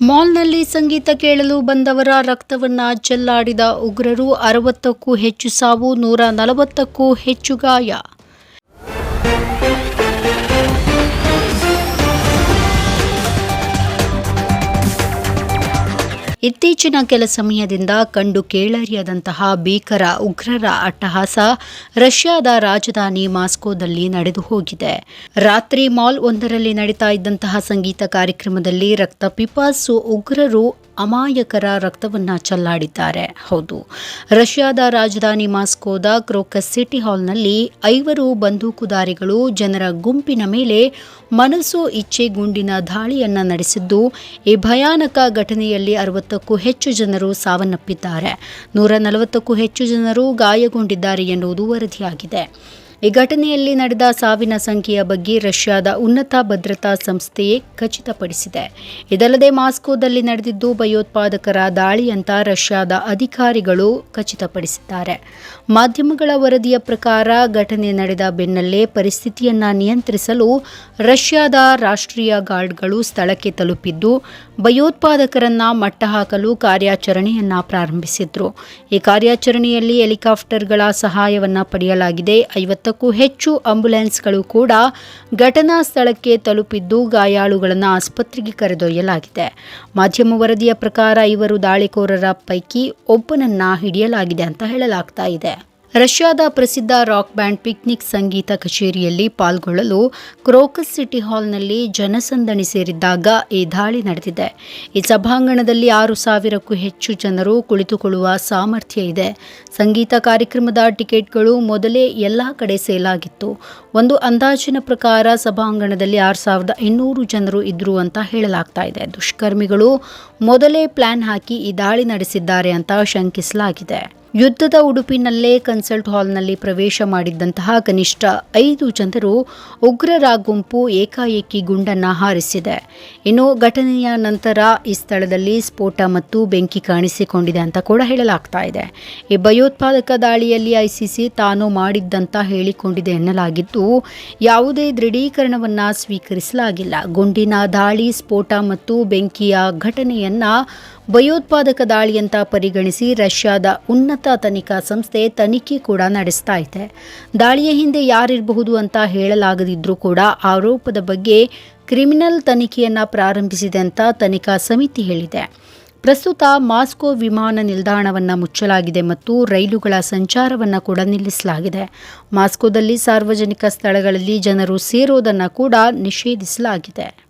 ಮಾಲ್ನಲ್ಲಿ ಸಂಗೀತ ಕೇಳಲು ಬಂದವರ ರಕ್ತವನ್ನ ಚೆಲ್ಲಾಡಿದ ಉಗ್ರರು ಅರವತ್ತಕ್ಕೂ ಹೆಚ್ಚು ಸಾವು ನೂರ ನಲವತ್ತಕ್ಕೂ ಹೆಚ್ಚು ಗಾಯ. ಇತ್ತೀಚಿನ ಕೆಲ ಸಮಯದಿಂದ ಕಂಡು ಕೇಳರಿಯದಂತಹ ಭೀಕರ ಉಗ್ರರ ಅಟ್ಟಹಾಸ ರಷ್ಯಾದ ರಾಜಧಾನಿ ಮಾಸ್ಕೋದಲ್ಲಿ ನಡೆದು ಹೋಗಿದೆ. ರಾತ್ರಿ ಮಾಲ್ ಒಂದರಲ್ಲಿ ನಡೀತಾ ಇದ್ದಂತಹ ಸಂಗೀತ ಕಾರ್ಯಕ್ರಮದಲ್ಲಿ ರಕ್ತ ಪಿಪಾಸು ಉಗ್ರರು ಅಮಾಯಕರ ರಕ್ತವನ್ನ ಚಲ್ಲಾಡಿದ್ದಾರೆ. ಹೌದು. ರಷ್ಯಾದ ರಾಜಧಾನಿ ಮಾಸ್ಕೋದ ಕ್ರೋಕಸ್ ಸಿಟಿ ಹಾಲ್ನಲ್ಲಿ ಐವರು ಬಂದೂಕುದಾರಿಗಳು ಜನರ ಗುಂಪಿನ ಮೇಲೆ ಮನಸ್ಸು ಇಚ್ಛೆ ಗುಂಡಿನ ದಾಳಿಯನ್ನು ನಡೆಸಿದ್ದು, ಈ ಭಯಾನಕ ಘಟನೆಯಲ್ಲಿ ಅರವತ್ತಕ್ಕೂ ಹೆಚ್ಚು ಜನರು ಸಾವನ್ನಪ್ಪಿದ್ದಾರೆ. ನೂರ ನಲವತ್ತಕ್ಕೂ ಹೆಚ್ಚು ಜನರು ಗಾಯಗೊಂಡಿದ್ದಾರೆ ಎನ್ನುವುದು ವರದಿಯಾಗಿದೆ. ಈ ಘಟನೆಯಲ್ಲಿ ನಡೆದ ಸಾವಿನ ಸಂಖ್ಯೆಯ ಬಗ್ಗೆ ರಷ್ಯಾದ ಉನ್ನತ ಭದ್ರತಾ ಸಂಸ್ಥೆಯೇ ಖಚಿತಪಡಿಸಿದೆ. ಇದಲ್ಲದೆ ಮಾಸ್ಕೋದಲ್ಲಿ ನಡೆದಿದ್ದು ಭಯೋತ್ಪಾದಕರ ದಾಳಿ ಅಂತ ರಷ್ಯಾದ ಅಧಿಕಾರಿಗಳು ಖಚಿತಪಡಿಸಿದ್ದಾರೆ. ಮಾಧ್ಯಮಗಳ ವರದಿಯ ಪ್ರಕಾರ ಘಟನೆ ನಡೆದ ಬೆನ್ನಲ್ಲೇ ಪರಿಸ್ಥಿತಿಯನ್ನ ನಿಯಂತ್ರಿಸಲು ರಷ್ಯಾದ ರಾಷ್ಟ್ರೀಯ ಗಾರ್ಡ್ಗಳು ಸ್ಥಳಕ್ಕೆ ತಲುಪಿದ್ದು, ಭಯೋತ್ಪಾದಕರನ್ನ ಮಟ್ಟಹಾಕಲು ಕಾರ್ಯಾಚರಣೆಯನ್ನ ಪ್ರಾರಂಭಿಸಿದ್ರು. ಈ ಕಾರ್ಯಾಚರಣೆಯಲ್ಲಿ ಹೆಲಿಕಾಪ್ಟರ್ಗಳ ಸಹಾಯವನ್ನ ಪಡೆಯಲಾಗಿದೆ. ಐವತ್ತಕ್ಕೂ ಹೆಚ್ಚು ಆಂಬ್ಯುಲೆನ್ಸ್ಗಳು ಕೂಡ ಘಟನಾ ಸ್ಥಳಕ್ಕೆ ತಲುಪಿದ್ದು ಗಾಯಾಳುಗಳನ್ನು ಆಸ್ಪತ್ರೆಗೆ ಕರೆದೊಯ್ಯಲಾಗಿದೆ. ಮಾಧ್ಯಮ ವರದಿಯ ಪ್ರಕಾರ ಇವರು ದಾಳಿಕೋರರ ಪೈಕಿ ಒಬ್ಬನನ್ನ ಹಿಡಿಯಲಾಗಿದೆ ಅಂತ ಹೇಳಲಾಗ್ತಾ ಇದೆ. ರಷ್ಯಾದ ಪ್ರಸಿದ್ಧ ರಾಕ್ ಬ್ಯಾಂಡ್ ಪಿಕ್ನಿಕ್ ಸಂಗೀತ ಕಚೇರಿಯಲ್ಲಿ ಪಾಲ್ಗೊಳ್ಳಲು ಕ್ರೋಕಸ್ ಸಿಟಿ ಹಾಲ್ನಲ್ಲಿ ಜನಸಂದಣಿ ಸೇರಿದ್ದಾಗ ಈ ದಾಳಿ ನಡೆದಿದೆ. ಈ ಸಭಾಂಗಣದಲ್ಲಿ ಆರು ಸಾವಿರಕ್ಕೂ ಹೆಚ್ಚು ಜನರು ಕುಳಿತುಕೊಳ್ಳುವ ಸಾಮರ್ಥ್ಯ ಇದೆ. ಸಂಗೀತ ಕಾರ್ಯಕ್ರಮದ ಟಿಕೆಟ್ಗಳು ಮೊದಲೇ ಎಲ್ಲ ಕಡೆ ಸೇಲಾಗಿತ್ತು. ಒಂದು ಅಂದಾಜಿನ ಪ್ರಕಾರ ಸಭಾಂಗಣದಲ್ಲಿ ಆರು ಸಾವಿರದ ಇನ್ನೂರು ಜನರು ಇದ್ರು ಅಂತ ಹೇಳಲಾಗ್ತಾ ಇದೆ. ದುಷ್ಕರ್ಮಿಗಳು ಮೊದಲೇ ಪ್ಲಾನ್ ಹಾಕಿ ಈ ದಾಳಿ ನಡೆಸಿದ್ದಾರೆ ಅಂತ ಶಂಕಿಸಲಾಗಿದೆ. ಯುದ್ಧದ ಉಡುಪಿನಲ್ಲೇ ಕನ್ಸಲ್ಟ್ ಹಾಲ್ನಲ್ಲಿ ಪ್ರವೇಶ ಮಾಡಿದ್ದಂತಹ ಕನಿಷ್ಠ ಐದು ಜನರು ಉಗ್ರರ ಗುಂಪು ಏಕಾಏಕಿ ಗುಂಡನ್ನು ಹಾರಿಸಿದೆ. ಇನ್ನು ಘಟನೆಯ ನಂತರ ಈ ಸ್ಥಳದಲ್ಲಿ ಸ್ಫೋಟ ಮತ್ತು ಬೆಂಕಿ ಕಾಣಿಸಿಕೊಂಡಿದೆ ಅಂತ ಕೂಡ ಹೇಳಲಾಗ್ತಾ ಇದೆ. ಈ ಭಯೋತ್ಪಾದಕ ದಾಳಿಯಲ್ಲಿ ಐಸಿಸಿ ತಾನು ಮಾಡಿದ್ದಂತ ಹೇಳಿಕೊಂಡಿದೆ ಎನ್ನಲಾಗಿದ್ದು, ಯಾವುದೇ ದೃಢೀಕರಣವನ್ನು ಸ್ವೀಕರಿಸಲಾಗಿಲ್ಲ. ಗುಂಡಿನ ದಾಳಿ, ಸ್ಫೋಟ ಮತ್ತು ಬೆಂಕಿಯ ಘಟನೆಯನ್ನ ಭಯೋತ್ಪಾದಕ ದಾಳಿಯಂತ ಪರಿಗಣಿಸಿ ರಷ್ಯಾದ ಉನ್ನತ ತನಿಖಾ ಸಂಸ್ಥೆ ತನಿಖೆ ಕೂಡ ನಡೆಸ್ತಾ ಇದೆ. ದಾಳಿಯ ಹಿಂದೆ ಯಾರಿರಬಹುದು ಅಂತ ಹೇಳಲಾಗದಿದ್ರೂ ಕೂಡ ಆರೋಪದ ಬಗ್ಗೆ ಕ್ರಿಮಿನಲ್ ತನಿಖೆಯನ್ನ ಪ್ರಾರಂಭಿಸಿದೆ ಅಂತ ತನಿಖಾ ಸಮಿತಿ ಹೇಳಿದೆ. ಪ್ರಸ್ತುತ ಮಾಸ್ಕೋ ವಿಮಾನ ನಿಲ್ದಾಣವನ್ನು ಮುಚ್ಚಲಾಗಿದೆ ಮತ್ತು ರೈಲುಗಳ ಸಂಚಾರವನ್ನು ಕೂಡ ನಿಲ್ಲಿಸಲಾಗಿದೆ. ಮಾಸ್ಕೋದಲ್ಲಿ ಸಾರ್ವಜನಿಕ ಸ್ಥಳಗಳಲ್ಲಿ ಜನರು ಸೇರೋದನ್ನು ಕೂಡ ನಿಷೇಧಿಸಲಾಗಿದೆ.